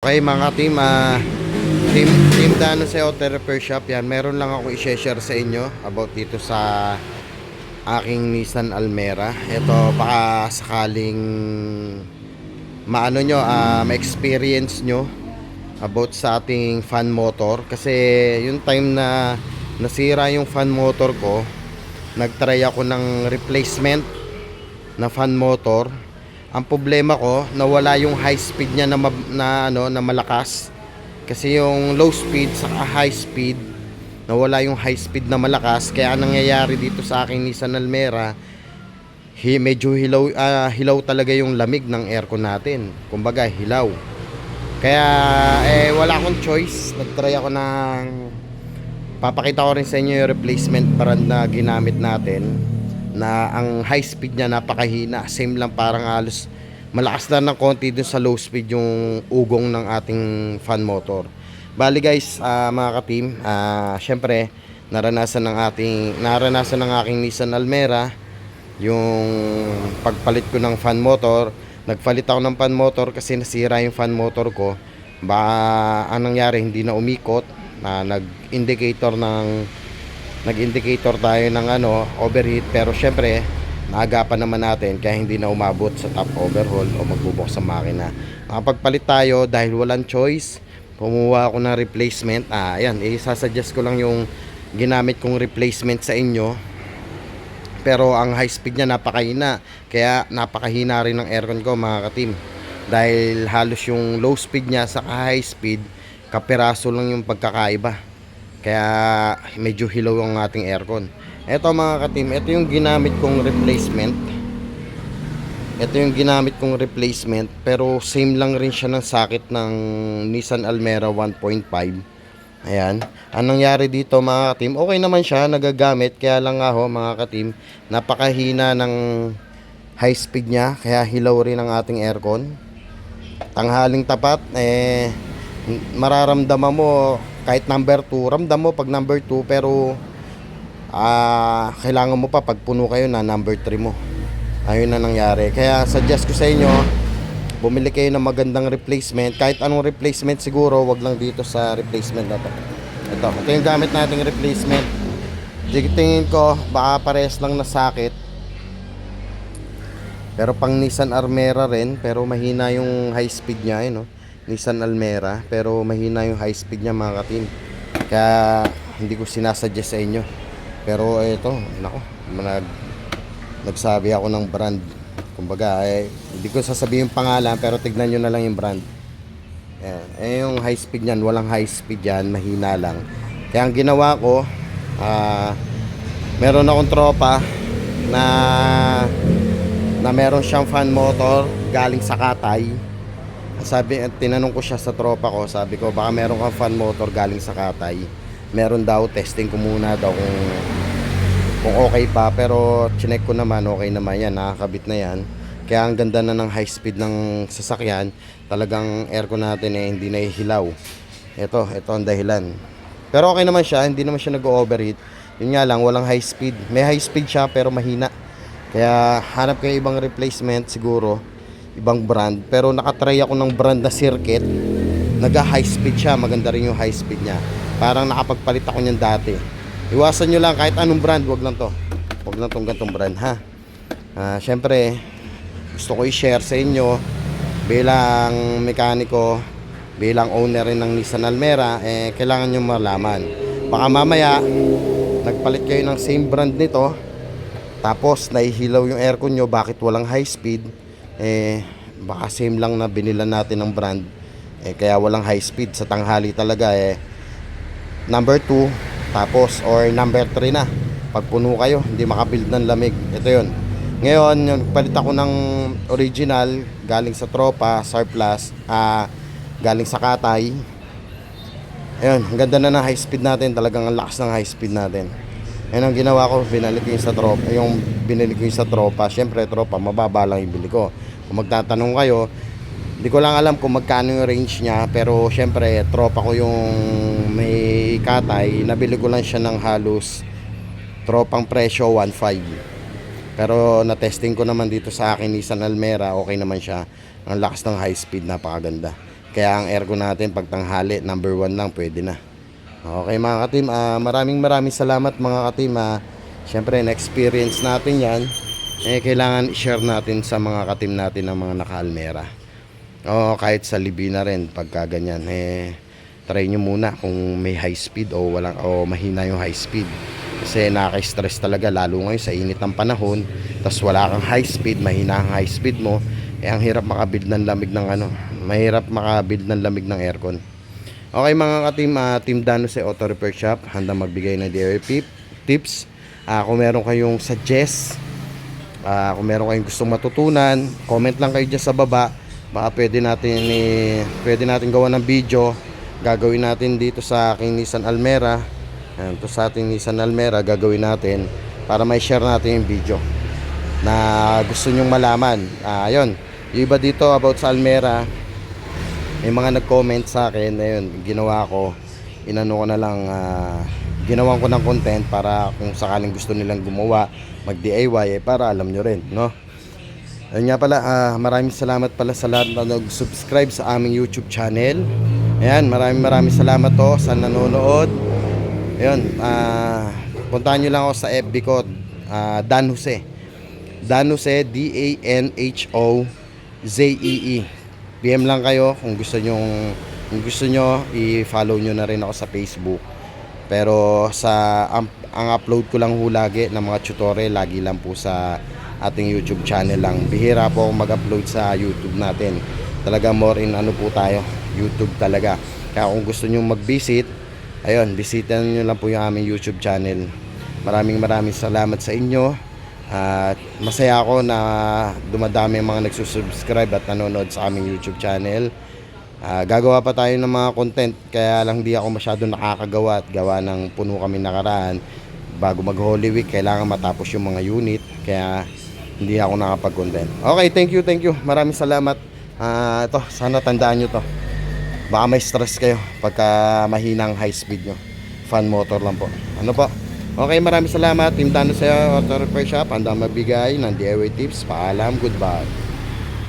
Okay mga team, ah, team, team Dano sa Auto Repair Shop, yan, meron lang ako i-share sa inyo about dito sa aking Nissan Almera. Ito, baka sakaling maano nyo, ah, ma-experience nyo about sa ating fan motor. Kasi yung time na nasira yung fan motor ko, nagtry ako ng replacement na fan motor ang problema ko nawala yung high speed niya na, na ano na malakas. Kasi yung low speed sa high speed nawala yung high speed na malakas. Kaya ang nangyayari dito sa aking Nissan Almera hi, medyo hilaw ah, hilaw talaga yung lamig ng aircon natin. Kumbaga hilaw. Kaya eh wala akong choice. Nagtry ako ng papakita ko rin sa inyo yung replacement brand na ginamit natin na ang high speed niya napakahina. Same lang parang halos malakas lang ng konti dun sa low speed yung ugong ng ating fan motor. Bali guys ah, mga ka-team ah, syempre naranasan ng ating naranasan ng aking Nissan Almera yung pagpalit ko ng fan motor. Nagpalit ako ng fan motor kasi nasira yung fan motor ko. Ba anong nangyari? Hindi na umikot. Na nag-indicator ng nag-indicator tayo ng ano, overheat pero syempre naagapan naman natin kaya hindi na umabot sa top overhaul o magbubukas sa makina. Nakapagpalit tayo dahil walang choice. Kumuha ako ng replacement. Ah, ayan, isasuggest ko lang yung ginamit kong replacement sa inyo. Pero ang high speed niya napakahina. Kaya napakahina rin ng aircon ko mga katim. Dahil halos yung low speed niya sa high speed, kapiraso lang yung pagkakaiba. Kaya medyo hilaw ang ating aircon. Ito mga ka-team, ito yung ginamit kong replacement. Ito yung ginamit kong replacement pero same lang rin siya ng sakit ng Nissan Almera 1.5. Ayan. Anong nangyari dito mga ka-team? Okay naman siya, nagagamit. Kaya lang nga ho mga ka-team, napakahina ng high speed niya. Kaya hilaw rin ang ating aircon. Tanghaling tapat, eh, mararamdaman mo kahit number 2, ramdam mo pag number 2 pero ah kailangan mo pa pag puno kayo na number 3 mo. Ayun na nangyari. Kaya suggest ko sa inyo, bumili kayo ng magandang replacement. Kahit anong replacement siguro, wag lang dito sa replacement na to. Ito, ito yung gamit nating replacement. Tingin ko, baka pares lang na sakit. Pero pang Nissan Almera rin, pero mahina yung high speed niya, eh, no? Nissan Almera, pero mahina yung high speed niya mga katim. Kaya hindi ko sinasuggest sa inyo. Pero ito, nako, nag, nagsabi ako ng brand. Kumbaga, eh, hindi ko sasabihin yung pangalan, pero tignan nyo na lang yung brand. Ayan. Eh, yung high speed niyan, walang high speed yan, mahina lang. Kaya ang ginawa ko, ah, meron akong tropa na na meron siyang fan motor galing sa Katay. Sabi, tinanong ko siya sa tropa ko, sabi ko, baka meron kang fan motor galing sa Katay. Meron daw, testing ko muna daw kung kung okay pa, pero chinek ko naman, okay naman yan, nakakabit na yan. Kaya ang ganda na ng high speed ng sasakyan, talagang aircon natin eh, hindi nahihilaw. Ito, ito ang dahilan. Pero okay naman siya, hindi naman siya nag-overheat. Yun nga lang, walang high speed. May high speed siya, pero mahina. Kaya hanap kayo ibang replacement siguro, ibang brand. Pero nakatry ako ng brand na circuit. Naga high speed siya, maganda rin yung high speed niya. Parang nakapagpalit ako niyan dati. Iwasan nyo lang kahit anong brand, wag lang to. Wag lang tong gantong brand ha. Ah, syempre, gusto ko i-share sa inyo bilang mekaniko, bilang owner rin ng Nissan Almera, eh kailangan nyo malaman. Baka mamaya nagpalit kayo ng same brand nito, tapos nahihilaw yung aircon nyo, bakit walang high speed? Eh, baka same lang na binila natin ng brand. Eh, kaya walang high speed sa tanghali talaga eh. Number 2, tapos or number 3 na. Pag puno kayo, hindi makabuild ng lamig. Ito yun. Ngayon, yung palit ako ng original galing sa tropa, surplus, ah, galing sa Katay. Ayun, ang ganda na ng high speed natin. Talagang ang lakas ng high speed natin. Yan ang ginawa ko, binalik ko yung sa tropa, yung binili ko yung sa tropa. Siyempre, tropa, mababa lang yung bili ko. Kung magtatanong kayo, hindi ko lang alam kung magkano yung range niya, pero siyempre, tropa ko yung may katay, nabili ko lang siya ng halos tropang presyo 1.5. Pero na-testing ko naman dito sa akin Nissan Almera, okay naman siya. Ang lakas ng high speed, napakaganda. Kaya ang aircon natin pag tanghali, number 1 lang, pwede na. Okay mga katim, ah, maraming maraming salamat mga katim. ah. Siyempre, na-experience natin yan. Eh, kailangan i-share natin sa mga katim natin ng mga naka-almera. O kahit sa libi na rin, pagka ganyan. Eh, try nyo muna kung may high speed o, walang, o mahina yung high speed. Kasi nakaka-stress talaga, lalo ngayon sa init ng panahon. Tapos wala kang high speed, mahina ang high speed mo. Eh, ang hirap makabuild ng lamig ng ano. Mahirap makabuild ng lamig ng aircon. Okay mga ka-team, ah, Team Dano sa Auto Repair Shop, handa magbigay ng DIY tips. Ah, kung meron kayong suggest, ah, kung meron kayong gustong matutunan, comment lang kayo dyan sa baba. Baka pwede natin, eh, pwede natin gawa ng video. Gagawin natin dito sa aking Nissan Almera. Ayan, to sa ating Nissan Almera, gagawin natin para may share natin yung video na gusto nyong malaman. Ah, ayun. Yung iba dito about sa Almera, may mga nag-comment sa akin, ayun, ginawa ko, inano ko na lang, ah, ginawan ko ng content para kung sakaling gusto nilang gumawa, mag-DIY, eh, para alam nyo rin, no? Ayun nga pala, ah, maraming salamat pala sa lahat na nag-subscribe sa aming YouTube channel. Ayan, maraming maraming salamat to sa nanonood. Ayun, ah, puntahan nyo lang ako sa FB ko, ah, Dan Jose. Dan Jose, D-A-N-H-O-Z-E-E. PM lang kayo kung gusto nyo, kung gusto nyo, i-follow nyo na rin ako sa Facebook. Pero sa ang, ang upload ko lang ho lagi ng mga tutorial lagi lang po sa ating YouTube channel lang. Bihira po ako mag-upload sa YouTube natin. Talaga more in ano po tayo, YouTube talaga. Kaya kung gusto nyo mag-visit, ayun, bisita nyo lang po yung aming YouTube channel. Maraming maraming salamat sa inyo. At masaya ako na dumadami ang mga nagsusubscribe at nanonood sa aming YouTube channel. Ah, gagawa pa tayo ng mga content kaya lang di ako masyado nakakagawa at gawa ng puno kami nakaraan. Bago mag Holy Week, kailangan matapos yung mga unit. Kaya hindi ako nakapag-content. Okay, thank you, thank you. Maraming salamat. Ah, ito, sana tandaan nyo to. Baka may stress kayo pagka mahinang high speed nyo. Fan motor lang po. Ano po? Okay, maraming salamat. Team Dano sa Auto Repair Shop. Handa magbigay ng DIY tips. Paalam. Goodbye.